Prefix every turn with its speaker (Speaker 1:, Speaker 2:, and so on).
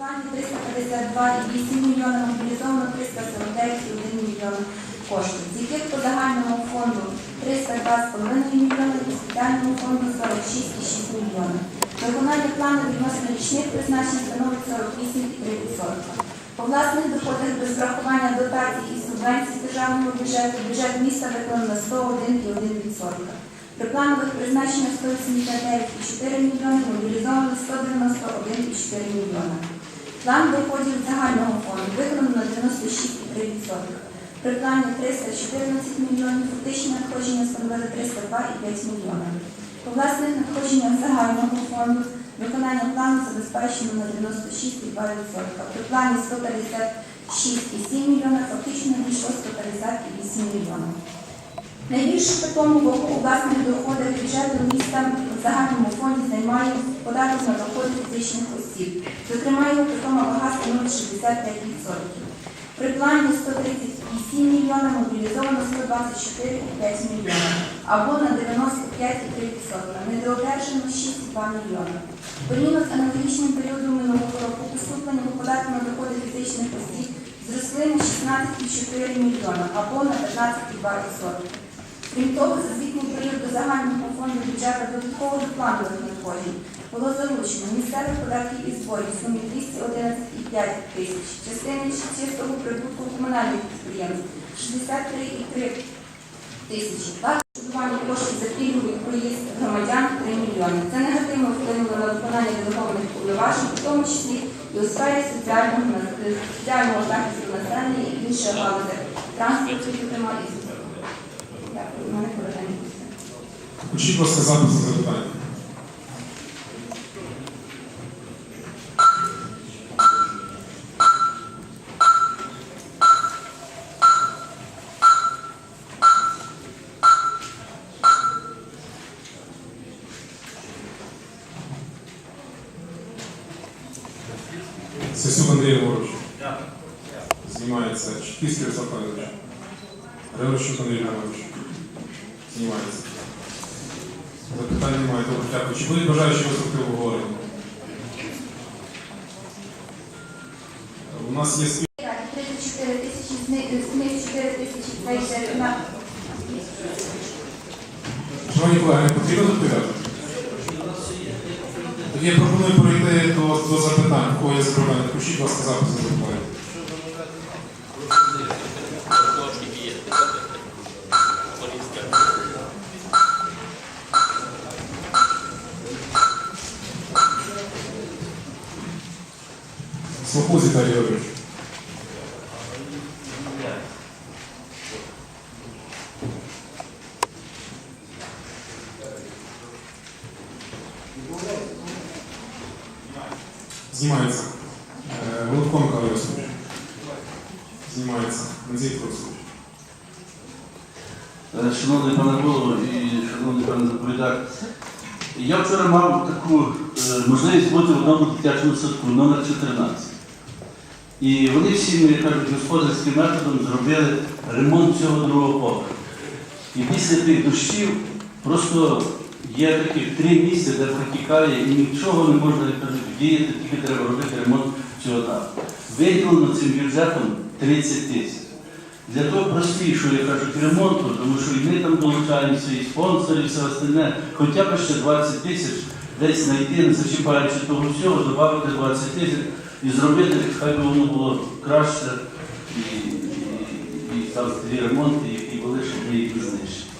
Speaker 1: Плані 352,8 мільйона, мобілізовано 349,1 мільйона коштів, з яких по загальному фонду 302,5 мільйона і спеціальному фонду 46,6 мільйона. Виконання плану відносно річних призначень становить 48,3%. По власних доходах без врахування дотацій і субвенцій державного бюджету бюджет міста виконано 101,1%. При планових призначеннях 189,4 мільйони, мобілізовано 191,4 мільйона. План доходів загального фонду виконано на 96,3%. При плані 314 мільйонів, фактичні надходження становили 302,5 мільйона. По власних надходженнях загального фонду виконання плану забезпечено на 96,2%. При плані 156,7 мільйона, фактично надійшло 150,8 мільйона. Найбільшу питому вагу у власних доходах бюджету міста в загальному фонді займає податок на доходи фізичних осіб. Його питома вага становить 65%. При плані 138 мільйона мобілізовано 124,5 мільйона або на 95,3%. Недоодержано 6,2 мільйона. Порівняно з аналогічним періодом минулого року поступлення по податку на доходи фізичних осіб зросли на 16,4 мільйона або на 15,2%. Крім того, за звітний період до загального фонду бюджету додатково до планових надходжень було залучено місцевих податків і зборів в сумі 211,5 тисяч, частини чистого прибутку комунальних підприємств 63,3 тисячі, відшкодування коштів за пільговий проїзд громадян 3 мільйони. Це негативно вплинуло на виконання делегованих повноважень, в тому числі і у сфері соціального захисту населення і інших галузей транспорту, зокрема і Дякую, мене коротенько.
Speaker 2: Включіть, будь ласка, запис на запитання. Сесюк Андрій Єгорович. Знімається. Чекіський Ярослав Федорович. Григорчук Андрій Іванович. Знімається. Запитань немає. Добре, дякую. Чи будуть бажаючі виступити в обговоренні? У нас є спів...
Speaker 1: 34 тисячі, з них з 4 тисячі на
Speaker 2: Шановні колеги, потрібно доповідати? Тоді я пропоную перейти до, до запитань. У кого є запитання? Включіть, будь ласка, запис на запитання. Слуху Віталій Юрійович. Знімається. Е, Голубко Михайло Йосипович. Знімається. Андрій Фросович.
Speaker 3: Е, Шановний пане голово і шановний пане доповідач, я вчора мав таку е, можливість бути в одному дитячому садку номер 14. І вони всі, як кажуть, господарським методом зробили ремонт цього другого поверху. І після тих дощів просто є таких три місця, де протікає і нічого не можна діяти, тільки треба робити ремонт цього даху. Виділено цим бюджетом 30 тисяч. Для того простішого, як кажуть, ремонту, тому що і ми там долучаємо свої спонсори і все остальне, хоча б ще 20 тисяч десь знайти, не зачіпаючи того всього, додати 20 тисяч і зробити, хай би воно було краще, і, і, і там ті ремонти, які були, щоб ми їх знищили.